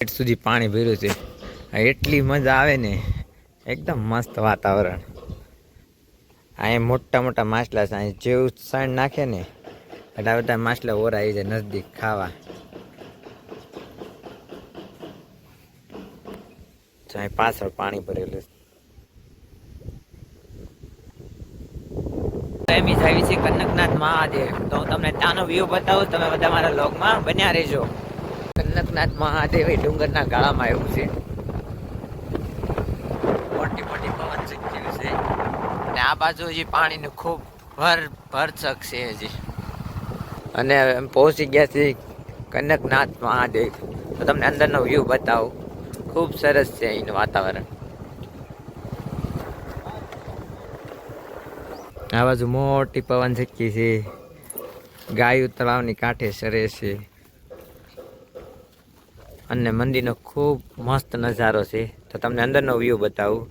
પેટ સુધી પાણી ભર્યું છે. એટલી મજા આવે ને, એકદમ મસ્ત વાતાવરણ. અહીંયા મોટા મોટા માછલા છે, અહીં જેવું સાણ નાખે ને એટલા બધા માછલા ઓરાઈ જાય નજદીક ખાવા. અહીં પાછળ પાણી ભરેલું એમ આવી છે કનકનાથ મહાદેવ. તો હું તમને ત્યાંનો વ્યૂ બતાવું, તમે બધા મારા લોગમાં બન્યા રહેજો. કનકનાથ મહાદેવ એ ડુંગરના ગાળામાં આવ્યું છે. મોટી મોટી પવન ચક્કી છે અને આ બાજુ હજી પાણીનું ખૂબ ભર ભરચક છે હજી. અને પહોંચી ગયા છે કનકનાથ મહાદેવ. તો તમને અંદરનો વ્યૂ બતાવું. ખૂબ સરસ છે અહીંનું વાતાવરણ. આ બાજુ મોટી પવન ચક્કી છે. ગાયું તળાવની કાંઠે સરે છે. અને મંદિરનો ખૂબ મસ્ત નજારો છે. તો તમને અંદરનો વ્યૂ બતાવું.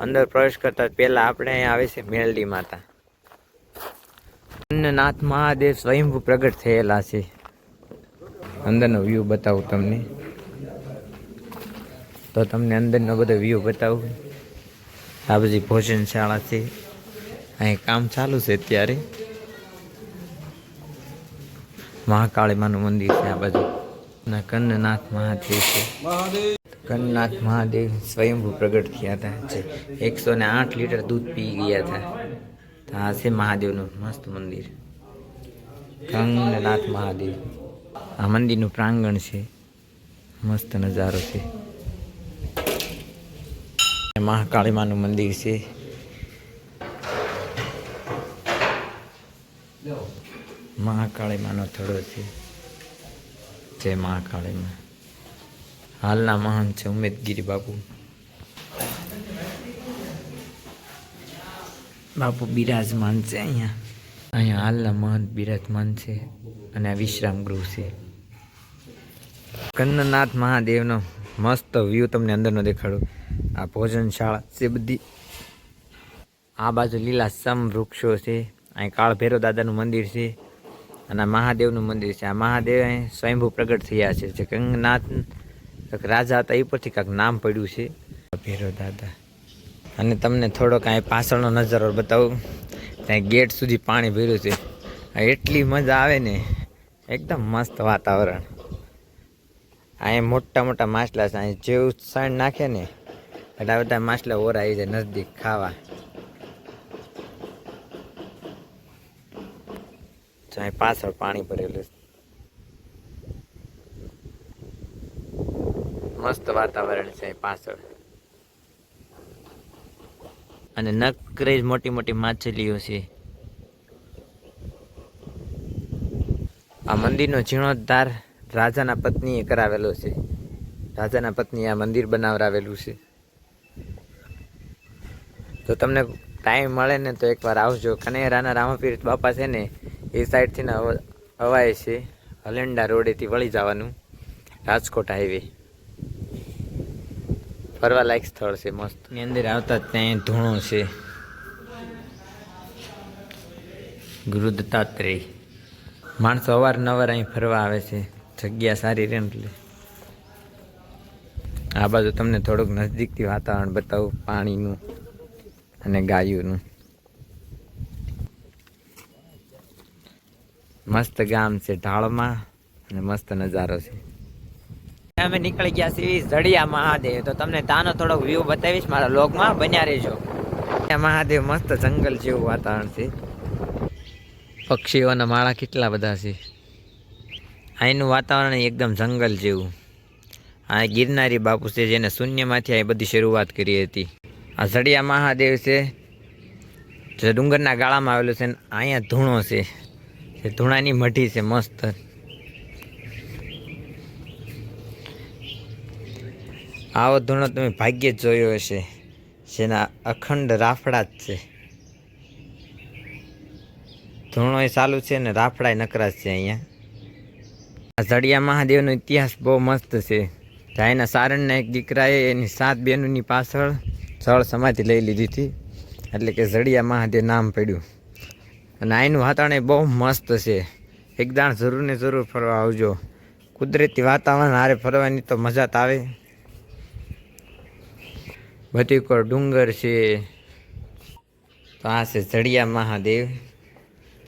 અંદર પ્રવેશ કરતા પહેલાં આપણે અહીંયા આવે છે મેલડી માતા. અન્નનાથ મહાદેવ સ્વયંભૂ પ્રગટ થયેલા છે. અંદરનો વ્યૂ બતાવું તમને. તો તમને અંદરનો બધો વ્યૂ બતાવું. આ બધી ભોજનશાળા છે. અહીં કામ ચાલુ છે અત્યારે. મહાકાળી માનું મંદિર છે આ બાજુ. ના કંદનાથ મહાદેવ છે. કંદનાથ મહાદેવ સ્વયંભૂ પ્રગટ થયા હતા. જે એકસો ને આઠ લીટર દૂધ પી ગયા હતા. આ છે મહાદેવનું મસ્ત મંદિર. કંગનાથ મહાદેવ. આ મંદિરનું પ્રાંગણ છે. મસ્ત નજારો છે. મહાકાળી માનું મંદિર છે. મહાકાળી માનો થડો છે. જય મહાકાળીમાં હાલના મહાન છે ઉમેદગીરી બાપુ. બાપુ બિરાજમાન છે અહીંયા. અહીંયા હાલના મહંત બિરાજમાન છે અને આ વિશ્રામ ગૃહ છે. કંદનાથ મહાદેવનો મસ્ત વ્યૂ તમને અંદરનો દેખાડું. આ ભોજનશાળા છે બધી. આ બાજુ લીલાસમ વૃક્ષો છે. અહીં કાળ દાદાનું મંદિર છે. અને મહાદેવનું મંદિર છે. આ મહાદેવ સ્વયંભૂ પ્રગટ થયા છે. જે કંગનાથ કંઈક રાજા હતા એ પરથી કાંઈક નામ પડ્યું છે. ભૈરવ દાદા. અને તમને થોડો કાંઈ પાછળનો નજારો બતાવું. ત્યાં ગેટ સુધી પાણી ભર્યું છે. એટલી મજા આવે ને. એકદમ મસ્ત વાતાવરણ. અહીંયા મોટા મોટા માછલા છે. અહીં જેવું સાઈડ નાખે ને એટલા બધા માછલા ઓરા આવી જાય નજદીક ખાવા. અહીં પાછળ પાણી ભરેલું છે. મસ્ત વાતાવરણ છે પાછળ. અને નકરે જ મોટી મોટી માછલીઓ છે. આ મંદિરનો જીર્ણોદ્ધાર રાજાના પત્નીએ કરાવેલો છે. રાજાના પત્નીએ આ મંદિર બનાવરાવેલું છે. તો તમને ટાઈમ મળે ને તો એકવાર આવજો. કનેરાના રામપીર બાપા છે ને એ સાઈડથી ને હવ- હવાય છે. હલેન્ડા રોડેથી વળી જવાનું. રાજકોટ હાઈવે. ફરવા લાયક સ્થળ છે, મસ્ત. ની અંદર આવતા ત્યાં ધૂણો છે. ગુરુ માણસો અવારનવાર અહીં ફરવા આવે છે. જગ્યા સારી રહે એટલે. આ બાજુ તમને થોડુંક નજદીકથી વાતાવરણ બતાવું. પાણીનું અને ગાયોનું. મસ્ત ગામ છે ઢાળમાં અને મસ્ત નજારો છે. અમે નીકળી ગયા છીએ જડિયા મહાદેવ. તો તમને તાનો થોડો વ્યૂ બતાવીશ મારા લોકમાં બન્યા રહેજો. મહાદેવ મસ્ત જંગલ જેવું વાતાવરણ છે. પક્ષીઓના માળા કેટલા બધા છે. અહીંનું વાતાવરણ એકદમ જંગલ જેવું. આ ગિરનારી બાપુ છે જેને શૂન્યમાંથી આ બધી શરૂઆત કરી હતી. આ જડિયા મહાદેવ છે. જે ડુંગરના ગાળામાં આવેલું છે ને, અહીંયા ધૂણો છે. જે ધૂણાની મઢી છે, મસ્ત. આવો ધૂણો તમે ભાગ્યે જ જોયો હશે. જેના અખંડ રાફડા જ છે. ધૂણો એ ચાલુ છે ને રાફડા નકરા છે અહીંયા. આ ઝડિયા મહાદેવનો ઇતિહાસ બહુ મસ્ત છે. જાયના સારણના એક દીકરાએ એની સાત બહેનોની પાછળ જળ સમાધિ લઈ લીધી હતી. એટલે કે ઝડિયા મહાદેવ નામ પડ્યું. અને અહીંનું વાતાવરણ બહુ મસ્ત છે. એકદાણ જરૂર ને જરૂર ફરવા આવજો. કુદરતી વાતાવરણ, હારે ફરવાની તો મજા જ આવે. બધી કોઈ ડુંગર છે. તો આ છે જડિયા મહાદેવ.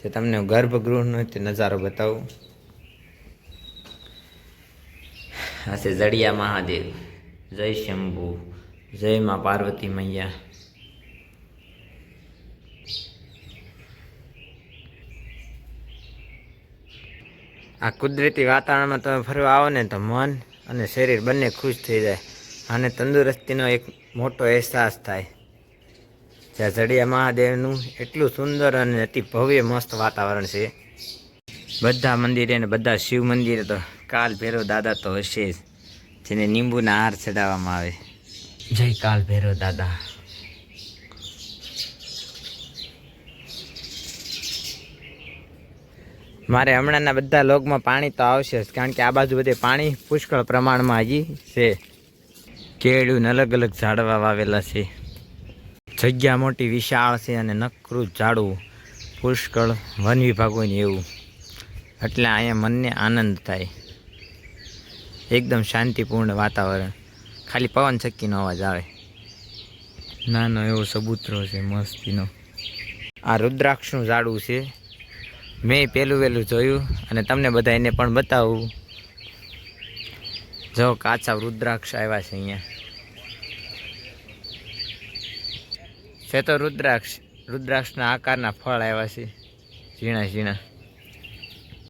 જે તમને ગર્ભગૃહનો તે નજારો બતાવું. આ છે જડિયા મહાદેવ. જય શંભુ. જય માં પાર્વતી મૈયા. આ કુદરતી વાતાવરણમાં તમે ફરવા આવો ને તો મન અને શરીર બંને ખુશ થઈ જાય અને તંદુરસ્તીનો એક મોટો અહેસાસ થાય. જ્યાં જડિયા મહાદેવનું એટલું સુંદર અને અતિ ભવ્ય મસ્ત વાતાવરણ છે. બધા મંદિરે ને બધા શિવ મંદિરે તો કાલ ભેરો દાદા તો હશે જ, જેને લીંબુના હાર ચડાવવામાં આવે. જય કાલ ભેરો દાદા. મારે હમણાંના બધા લોગમાં પાણી તો આવશે જ, કારણ કે આ બાજુ બધે પાણી પુષ્કળ પ્રમાણમાં હજી છે. કેળું અલગ અલગ ઝાડવા વાવેલા છે. જગ્યા મોટી વિશાળ છે અને નકરું ઝાડવું પુષ્કળ વન વિભાગ હોય એવું. એટલે અહીંયા મનને આનંદ થાય. એકદમ શાંતિપૂર્ણ વાતાવરણ. ખાલી પવન ચક્કીનો અવાજ આવે. નાનો એવો સબૂતરો છે, મસ્તીનો. આ રુદ્રાક્ષનું ઝાડવું છે. મેં પહેલું વહેલું જોયું અને તમને બધા એને પણ બતાવું. જો કાચા રુદ્રાક્ષ આવ્યા છે અહીંયા. છે તો રુદ્રાક્ષ. રુદ્રાક્ષના આકારના ફળ આવ્યા છે. ઝીણા ઝીણા.